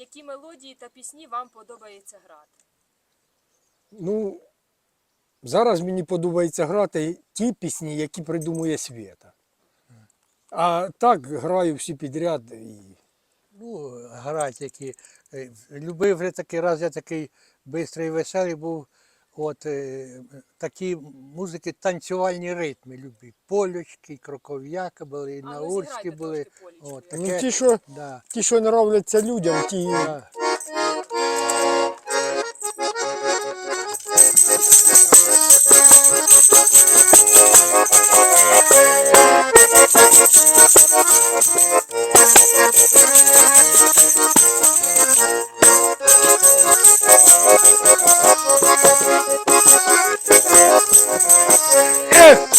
які мелодії та пісні вам подобається грати? Ну, зараз мені подобається грати ті пісні, які придумує Свєта. А так граю всі підряд. І... Ну, грати які. е, Любив вже такий раз, я такий бистрий і веселий був. От е, такі музики, танцювальні ритми любив. Полючки, кроков'яка були, і А, ну, наурські були. трошки полічки. От, Ну, ті, що, да, ті, що нравляться людям, ті. да. Yeah.